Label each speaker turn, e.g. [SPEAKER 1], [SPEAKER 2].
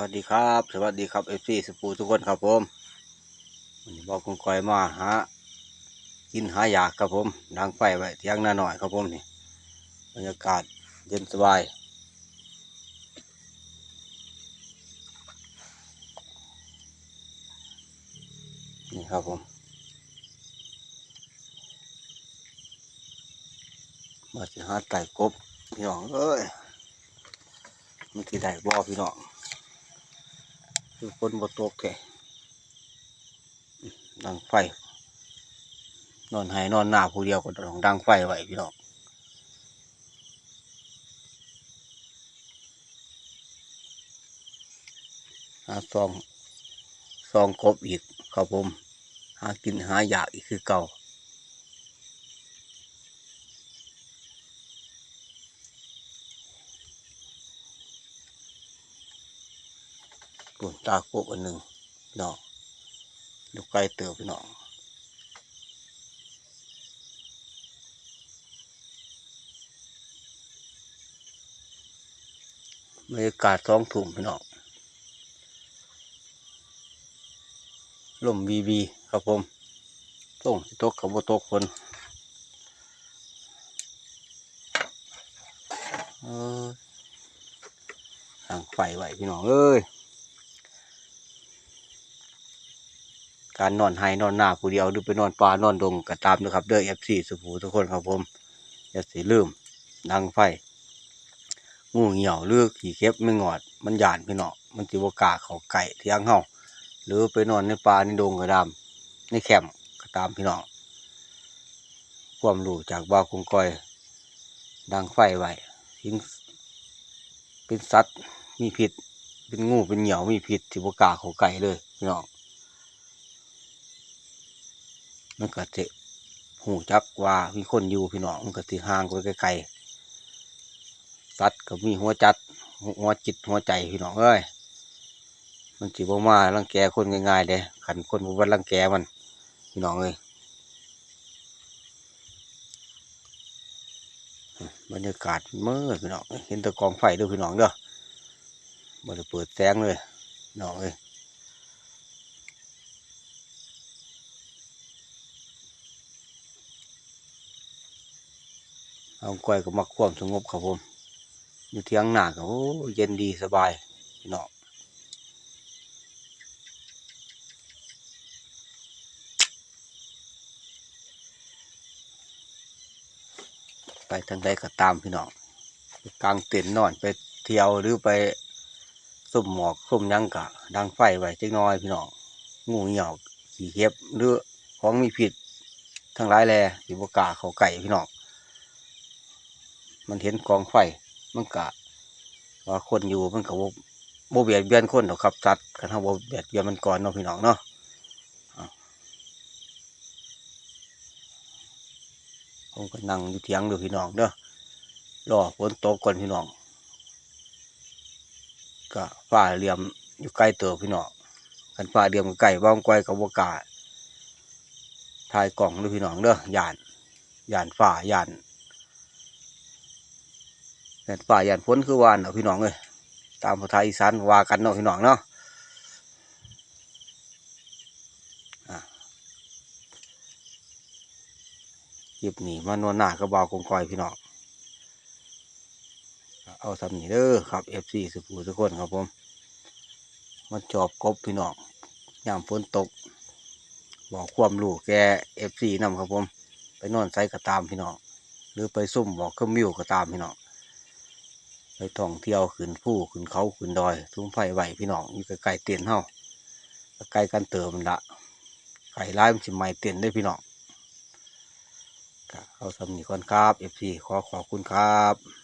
[SPEAKER 1] วัสดีครับ สวัสดีครับเอฟซีสปูทุกคนครับผมวันนี้บอกคุณก้อยมาหากินหายากครับผมดังไฟไว้เที่ยงหน้าหน่อยครับผมนี่บรรยากาศเย็นสบายนี่ครับผมมาสิหาไก่กบพี่น้องเอ้ยมันที่ได้บ่อพี่น้อง คือคนบตกแก่ดังไฟ นอนหายนอนหน้าผู้เดียวก็ต้องดังไฟไว้พี่น้องหาซองซองกบอีกครับผม หากินหาอยากอีกคือเก่า ปุ่นตาโกบอันหนึ่งพี่น้องดูไกลเติบพี่น้องบรรยากาศท้องถุ่มพี่น้องลมบีบีครับผมต้งตกกับโบตกคนเออทางไฟไหวพี่น้องเอ้ย การนอนไห้นอนหน้าผู้เดียวหรือไปนอนป่านอนดงก็ตามนะครับเด้อเอฟซีสุภูทุกคนครับผมอย่าสิลืมดังไฟงูเหี่ยวหรือกขี่เข็บไม่งอด มันหยานพี่เนาะมันจิบกาเขาไก่เที่ยงเฮาหรือไปนอนในป่าในดงก็ตามในแคมป์ก็ตามพี่เนาะความรู้จากบาวคงกอยดังไฟไว้ทิ้งเป็นสัตว์มีพิษ เป็นงูเป็นเหยี่ยวมีพิษที่บกาเขาไก่เลยพี่น้อง มันก็จะหูจักว่ามีคนอยู่พี่น้องมันก็สิห่างไปไกลๆสัตว์ก็มีหัวจัดหัวจิตหัวใจพี่น้องเอ้ยมันจิบ่มารังแกคนง่ายๆเด้ขันคนบ่ว่ารังแกมันพี่น้องเอ้ยบรรยากาศเมื่อพี่น้องเห็นแตะกองไฟเด้วยพี่น้องเด้อบ่ได้เปิดแสงเลยน้องเอ้ย เอาก้อยก็มักความสงบครับผม อยู่เที่ยงหนาก็โอ้เย็นดีสบายพี่น้องไปทางใดก็ตามพี่น้องกลางเต็นท์นอนไปเที่ยวหรือไปสุ่มหมอกสุ่มยังกะดังไฟไว้จักหน้อยพี่น้องงูเหี่ยวขี้เห็บหรือของมีพิษทั้งหลายแลสิบกล้าเขาไก่พี่น้อง มันเห็นกองไฟมันกะว่าคนอยู่มันก็บ่บ่เบียดเบียนคนหรอกครับสัตว์คันเฮาบ่เบียดเบียนมันก่อนเนาะพี่น้องเนาะอ้าวผมก็นั่งอยู่เถียงดูพี่น้องเด้อรอฝนตกก่อนพี่น้องก็ฟ้าเหลี่ยมอยู่ใกล้เติบพี่น้องคันฟ้าเหลี่ยมใกล้บ้างไกลกับบ่กาถ่ายกล่องดูพี่น้องเด้อย่านย่านฟ้าย่าน แม่นป่ายันพ้นคือวานเนาะพี่น้องเอ้ยตามภาษาอีสานว่ากันเนาะพี่น้องเนาะหยิบหนีมานวลหน้าก็บาวคงคอยพี่น้องเอาสำนีเด้อครับเอฟซีสุภูทุกคนครับผมมาจอบกบพี่น้องยามฝนตก บอกความรู้แกเอฟซีนำครับผม ไปนอนไซก็ตามพี่น้องหรือไปซุ่มบอกเครื่องมิวก็ตามพี่น้อง ไปท่องเที่ยวขึ้นผู้ขึ้นเขาขึ้นดอย ทุ่งไผ่ไหวพี่น้องอยู่ใกล้ๆเตียนเฮาใกล้กันเติมมันละไก่ร้ายมันสิไหม่เตียนได้พี่น้องเอาสำนีก่อนครับเอฟซีขอขอบคุณครับ